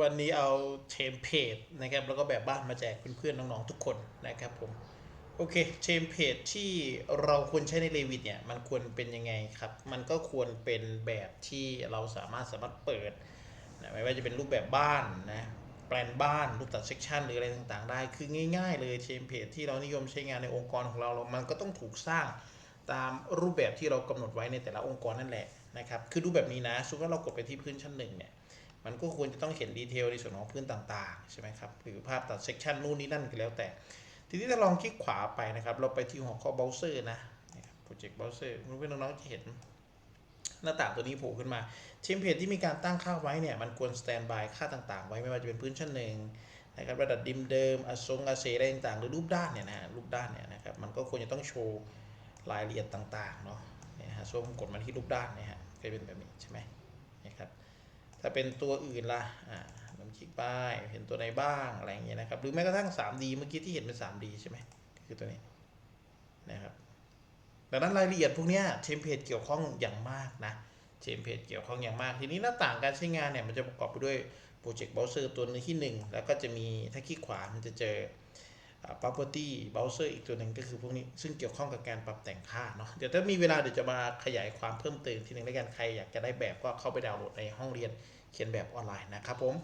วันนี้เอาเทมเพลตนะครับแล้วก็แบบบ้านมาแจกเพื่อนๆน้องๆทุกคนนะครับผมโอเคเทมเพลตที่เราควรใช้ใน Revit เนี่ยมันควรเป็นยังไงครับ มันก็ควรเป็นแบบที่เราสามารถสามารถเปิดนะไม่ว่าจะเป็นรูปแบบบ้านนะแปลนบ้านรูปตัดเซกชันหรืออะไรต่างๆ ได้ คือง่ายๆ เลยเทมเพลตที่เรานิยมใช้งานในองค์กรของเราเรา มันก็ต้องถูกสร้างตามรูปแบบที่เรากำหนดไว้ในแต่ละองค์กรนั่นแหละนะครับคือดูแบบนี้นะสมมติว่าเรากดไปที่พื้นชั้นหนึ่งเนี่ย มันก็ควรจะต้องเห็นดีเทลในส่วนของพื้นต่างๆใช่ไหมครับหรือภาพตัดเซกชันนู่นนี่นั่นก็แล้วแต่ ทีนี้ถ้าลองคลิกขวาไปนะครับ เราไปที่หัวข้อ browser นะโปรเจกต์ browser เพื่อนๆน้องๆจะเห็นหน้าต่างตัวนี้โผล่ขึ้นมาเทมเพลตที่มีการตั้งค่าไว้เนี่ยมันควรสแตนบายค่าต่างๆ ไว้ไม่ว่าจะเป็นพื้นชั้นหนึ่งนะครับระดับดิมเดิมอสงอาเซอะไรต่างๆหรือรูปด้านเนี่ยนะฮะรูปด้านเนี่ยนะครับมันก็ควรจะต้องโชว์รายละเอียดต่างๆเนาะเนี่ยฮะส้มกดมาที่รูปด้านเนี่ยฮะก็เป็นแบบนี้ใช่ไหมนะครับ ถ้าเป็นตัวอื่นล่ะอ่าลองคลิกไปเห็นตัวไหนบ้างอะไรอย่างเงี้ยนะครับ หรือแม้กระทั่ง 3D เมื่อกี้ที่เห็นเป็น 3D ใช่ไหมคือตัวนี้นะครับดังนั้นรายละเอียดพวกนี้เทมเพลตเกี่ยวข้องอย่างมากนะเทมเพลตเกี่ยวข้องอย่างมาก ทีนี้หน้าต่างการใช้งานเนี่ยมันจะประกอบไปด้วยโปรเจกต์ browser ตัวนึงที่ 1 แล้วก็จะมีถ้าคลิกขวา มันจะเจอ property browser อีกตัวหนึ่งก็คือพวกนี้ซึ่งเกี่ยวข้องกับการปรับแต่งค่าเนาะเดี๋ยวถ้ามีเวลาเดี๋ยวจะมาขยายความเพิ่มเติมทีหนึงแล้วกันใครอยากจะได้แบบก็เข้าไปดาวน์โหลดในห้องเรียนเขียนแบบออนไลน์นะครับผม